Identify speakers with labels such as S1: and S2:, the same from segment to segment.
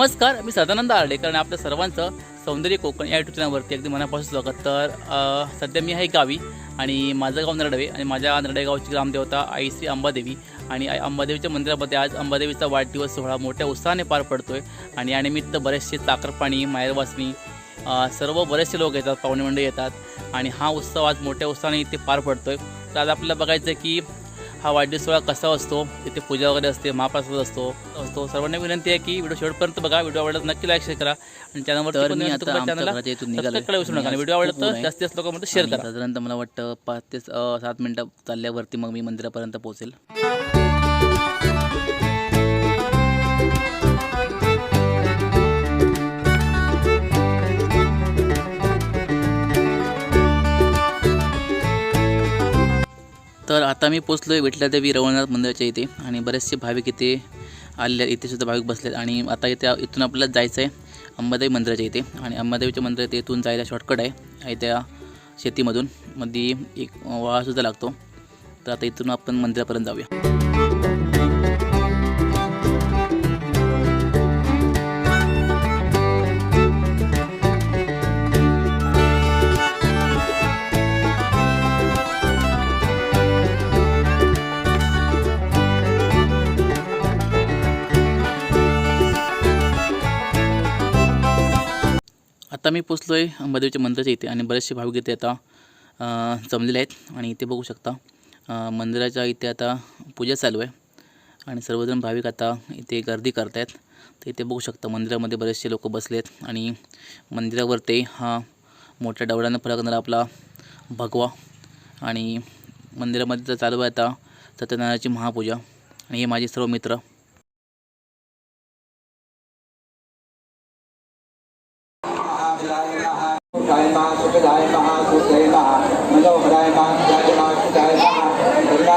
S1: नमस्कार मी सदानंद आर्डेकर आणि आपल्या सर्वांचं सौंदर्य कोकण या युट्यूब चॅनलवरती अगदी मनापासून स्वागत. तर सध्या मी आहे गावी आणि माझं गाव नरडवे आणि माझ्या नरडे गावची ग्रामदेवता आई श्री अंबादेवी. आणि अंबादेवीच्या मंदिरामध्ये आज अंबादेवीचा वाढदिवस सोहळा मोठ्या उत्साहाने पार पडतो आहे आणि यानिमित्त बरेचसे चाकरपाणी मायरवासणी सर्व बरेचसे लोक येतात पाहुणे मंडळी येतात. आणि हा उत्सव आज मोठ्या उत्साहाने इथे पार पडतो आहे तर आज आपल्याला बघायचं आहे की हा वाढदिवस सोहळा कसा असतो तिथे पूजा वगैरे असते महाप्रसाद असतो असतो सर्वांना विनंती आहे की व्हिडिओ शेवटपर्यंत बघा. व्हिडिओ आवडला तर नक्की लाईक शेअर करा. आणि चॅनलवर विसरू नका. आणि व्हिडिओ आवडला तर जास्तीत जास्त लोकांमध्ये शेअर करा.
S2: साधारणतः मला वाटतं पाच ते सात मिनटं चालल्यावरती मग मी मंदिरापर्यंत पोहोचेल. तर आता मी पोचलो आहे विठलादेवी रवळनाथ मंदिराच्या इथे आणि बरेचसे भाविक इथे आलेले आहेत. इथे सुद्धा भाविक बसलेत आणि आता इथे इथून आपल्याला जायचं आहे अंबादेवी मंदिराच्या इथे. आणि अंबादेवीच्या मंदिरात इथून जायला शॉर्टकट आहे. आहे त्या शेतीमधून. मध्ये एक वाळासुद्धा लागतो. तर आता इथून आपण मंदिरापर्यंत जाऊया. आता मी पोचलो आहे अंबादेवीच्या मंदिराच्या इथे आणि बरेचसे भाविक इथे आता जमलेले आहेत. आणि इथे बघू शकता मंदिराच्या इथे आता पूजा चालू आहे. आणि सर्वजण भाविक आता इथे गर्दी करत आहेत तर इथे बघू शकता मंदिरामध्ये बरेचसे लोक बसले आहेत. आणि मंदिरावर ते हा मोठ्या डवळ्यानं फरकणारा आपला भगवा. आणि मंदिरामध्ये जर चालू आहे आता सत्यनारायणाची महापूजा. आणि हे माझे सर्व मित्र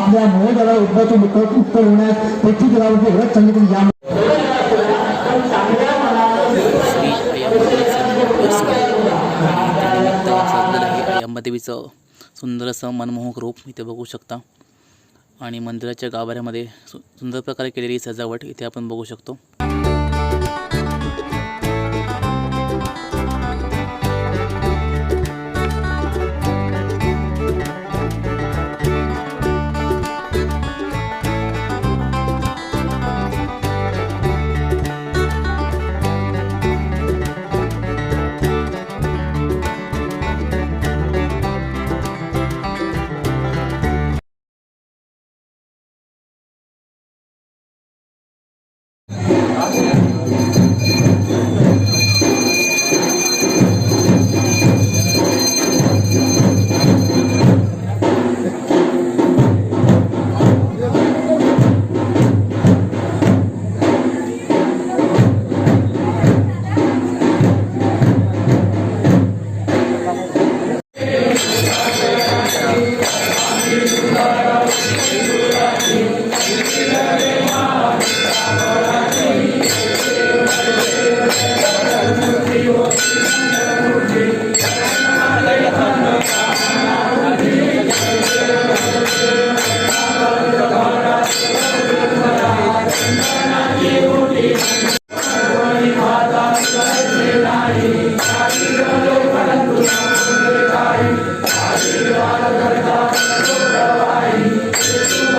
S3: आपल्या मोहदला उद्भवतो मुक्त उत्तर होण्यास पृथ्वी जलावरती व्रत सांगितलं या
S2: श्री सुंदर असं मनमोहक रूप इथे बघू शकता. आणि मंदिराच्या गाभाऱ्यामध्ये सु सुंदर प्रकारे केलेली सजावट इथे आपण बघू शकतो. Thank you.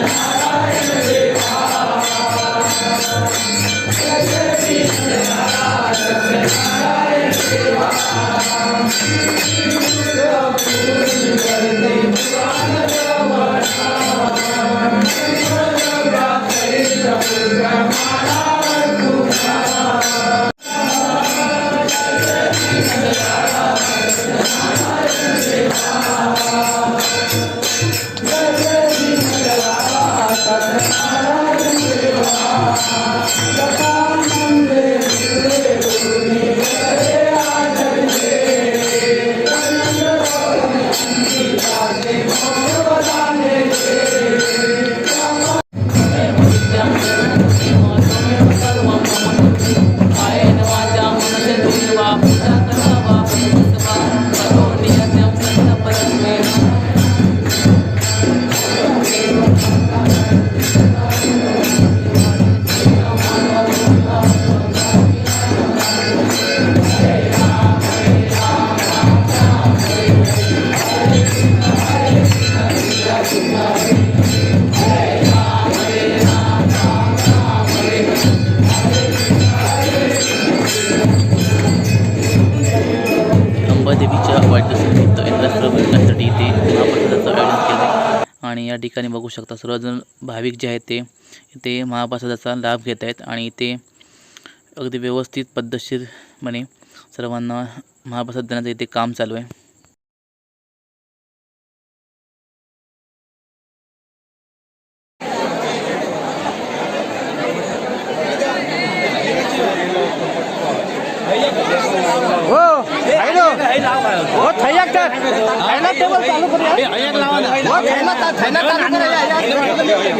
S2: Thank you. 아, 감사합니다. ठिकाणी बघू शकता. सर्वजण भाविक जे आहेत ते इथे महाप्रसादाचा लाभ घेत आहेत आणि इथे अगदी व्यवस्थित पद्धतशीरपणे सर्वांना महाप्रसाद देण्याचं इथे काम चालू आहे. हो, हो थैयाक टेबल चालू करूया. ધૈના તાલુકા રહ્યા